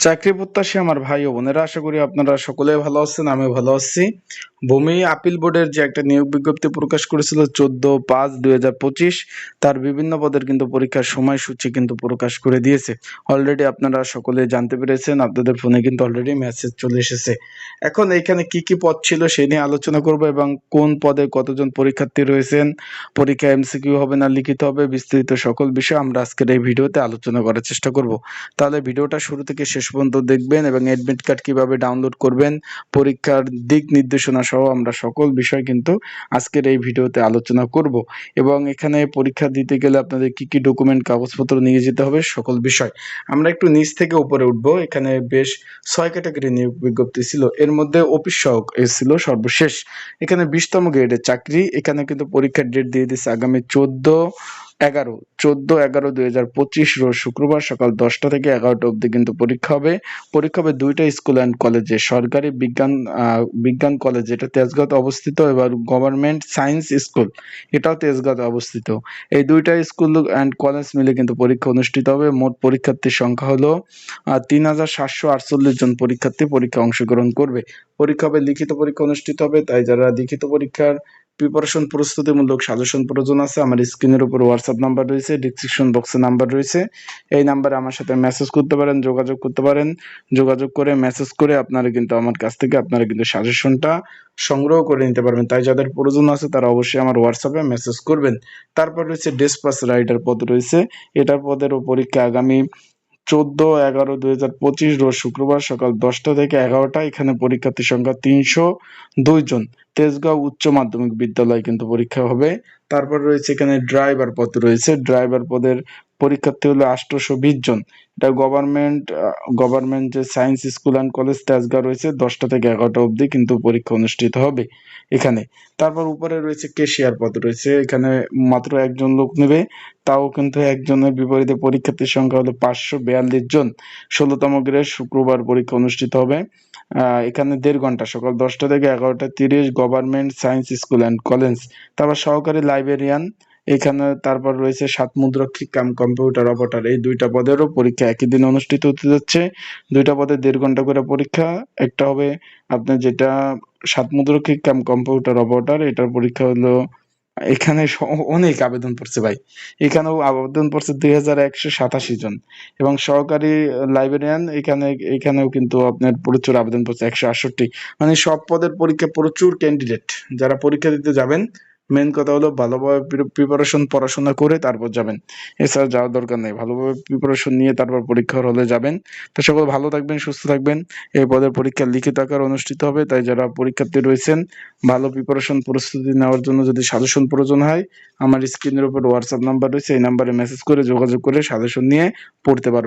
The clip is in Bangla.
চাকরি প্রত্যাশী আমার ভাই ও বোনেরা, আশা করি আপনারা সকলে ভালো আছেন আমি ভালো আছি। ভূমি আপিল বোর্ডের যে একটা নিয়োগ বিজ্ঞপ্তি প্রকাশ করেছিল চোদ্দ পাঁচ দুই তার বিভিন্ন পদের কিন্তু পরীক্ষার সময়সূচি কিন্তু প্রকাশ করে দিয়েছে। অলরেডি আপনারা সকলে জানতে পেরেছেন, আপনাদের ফোনে কিন্তু অলরেডি মেসেজ চলে এসেছে। এখন এখানে কি কি পদ ছিল সেই নিয়ে আলোচনা করব এবং কোন পদে কতজন পরীক্ষার্থী রয়েছেন, পরীক্ষা এমসিকিউ হবে না, লিখিত হবে, বিস্তারিত সকল বিষয় আমরা আজকের এই ভিডিওতে আলোচনা করার চেষ্টা করব। তাহলে ভিডিওটা শুরু থেকে শেষ পর্যন্ত দেখবেন এবং অ্যাডমিট কার্ড কীভাবে ডাউনলোড করবেন, পরীক্ষার দিক নির্দেশনা সহ আমরা সকল বিষয় কিন্তু আজকের এই ভিডিওতে আলোচনা করব। এবং এখানে পরীক্ষা দিতে গেলে আপনাদের কি কি ডকুমেন্ট কাগজপত্র নিয়ে যেতে হবে সকল বিষয়। আমরা একটু নিচ থেকে উপরে উঠবো। এখানে বেশ ছয় ক্যাটাগরি নিয়োগ বিজ্ঞপ্তি ছিল। এর মধ্যে অফিস সহক ছিল সর্বশেষ। এখানে বিশতম গ্রেডের চাকরি। এখানে কিন্তু পরীক্ষার ডেট দিয়ে দিচ্ছে আগামী চোদ্দ এগারো, চোদ্দ, এগারো, দুই হাজার পঁচিশ রোজ শুক্রবার সকাল দশটা থেকে এগারোটা অবধি কিন্তু পরীক্ষা হবে। পরীক্ষা হবে দুইটা স্কুল অ্যান্ড কলেজে সরকারি বিজ্ঞান বিজ্ঞান কলেজ যেটা তেজগাঁতে অবস্থিত। এবার গভর্নমেন্ট সায়েন্স স্কুল এটাও তেজগাঁতে অবস্থিত। এই দুইটা স্কুল অ্যান্ড কলেজ মিলে কিন্তু পরীক্ষা অনুষ্ঠিত হবে। মোট পরীক্ষার্থীর সংখ্যা হলো তিন হাজার সাতশো আটচল্লিশ জন পরীক্ষার্থী পরীক্ষা অংশগ্রহণ করবে। পরীক্ষা হবে লিখিত পরীক্ষা অনুষ্ঠিত হবে, তাই যারা লিখিত পরীক্ষার প্রিপারেশন প্রস্তুতিমূলক সাজেশন প্রয়োজন আছে। আমার স্ক্রিনের উপর হোয়াটসঅ্যাপ নাম্বার রয়েছে ডিসক্রিপশন বক্সে নাম্বার রয়েছে। এই নাম্বারে আমার সাথে মেসেজ করতে পারেন, যোগাযোগ করতে পারেন। যোগাযোগ করে মেসেজ করে আপনারা কিন্তু আমার কাছ থেকে আপনারা কিন্তু সাজেশনটা সংগ্রহ করে নিতে পারবেন। তাই যাদের প্রয়োজন আছে তারা অবশ্যই আমার হোয়াটসঅ্যাপে মেসেজ করবেন। তারপর রয়েছে ডেসপাস রাইডার পদ রয়েছে। এটার পদেরও পরীক্ষা আগামী চোদ্দ এগারো দুই হাজার পঁচিশ রোজ শুক্রবার সকাল দশটা থেকে এগারোটা, এখানে পরীক্ষার্থী সংখ্যা তিনশো দুই জন। তেজগাঁও উচ্চ মাধ্যমিক বিদ্যালয় কিন্তু পরীক্ষা হবে। তারপর রয়েছে এখানে ড্রাইভার পদ রয়েছে। ড্রাইভার পদের পরীক্ষার্থী হলো আটশোশো বিশ জন। এটা গভর্নমেন্ট গভর্নমেন্ট যে science school and college Tejgaon রয়েছে দশটা থেকে এগারোটা অবধি কিন্তু পরীক্ষা অনুষ্ঠিত হবে এখানে। তারপর উপরে রয়েছে কেশিয়ার পদ রয়েছে, এখানে মাত্র একজন লোক নেবে। তাও কিন্তু একজনের বিপরীতে পরীক্ষার্থীর সংখ্যা হলো পাঁচশো বিয়াল্লিশ জন। ষোলোতম গ্রেড শুক্রবার পরীক্ষা অনুষ্ঠিত হবে। এখানে দেড় ঘণ্টা, সকাল দশটা থেকে এগারোটা তিরিশ government science school and college তারপর সহকারী লাইব্রেরিয়ান এখানে তারপর রয়েছে সাত মুদ্রক্ষিক কাম কম্পিউটার অপারেটর এই দুইটা পদেরও পরীক্ষা একই দিনে অনুষ্ঠিত হতে যাচ্ছে। দুইটা পদে দেড় ঘণ্টা করে পরীক্ষা। একটা হবে আপনার যেটা সাত মুদ্রক্ষিক কাম কম্পিউটার অপারেটর এটার পরীক্ষা হলো, এখানে অনেক আবেদন পড়ছে ভাই। এখানেও আবেদন পড়ছে দুই হাজার একশো সাতাশি জন। এবং সহকারী লাইব্রেরিয়ান এখানে, এখানেও কিন্তু আপনার প্রচুর আবেদন পড়ছে, একশো আটষট্টি। মানে সব পদের পরীক্ষা প্রচুর ক্যান্ডিডেট যারা পরীক্ষা দিতে যাবেন মেন কথা হলো ভালোভাবে প্রিপারেশন পড়াশোনা করে তারপর যাবেন। এছাড়া যাওয়ার দরকার নেই। ভালোভাবে প্রিপারেশন নিয়ে তারপর পরীক্ষার হলে যাবেন। তো সকল ভালো থাকবেন, সুস্থ থাকবেন। এই পদের পরীক্ষা লিখিত আকার অনুষ্ঠিত হবে। তাই যারা পরীক্ষার্থী রয়েছেন, ভালো প্রিপারেশন প্রস্তুতি নেওয়ার জন্য যদি সাজেশন প্রয়োজন হয়, আমার স্ক্রিনের উপর হোয়াটসঅ্যাপ নাম্বার রয়েছে। এই নাম্বারে মেসেজ করে যোগাযোগ করে সাজেশন নিয়ে পড়তে পারবেন।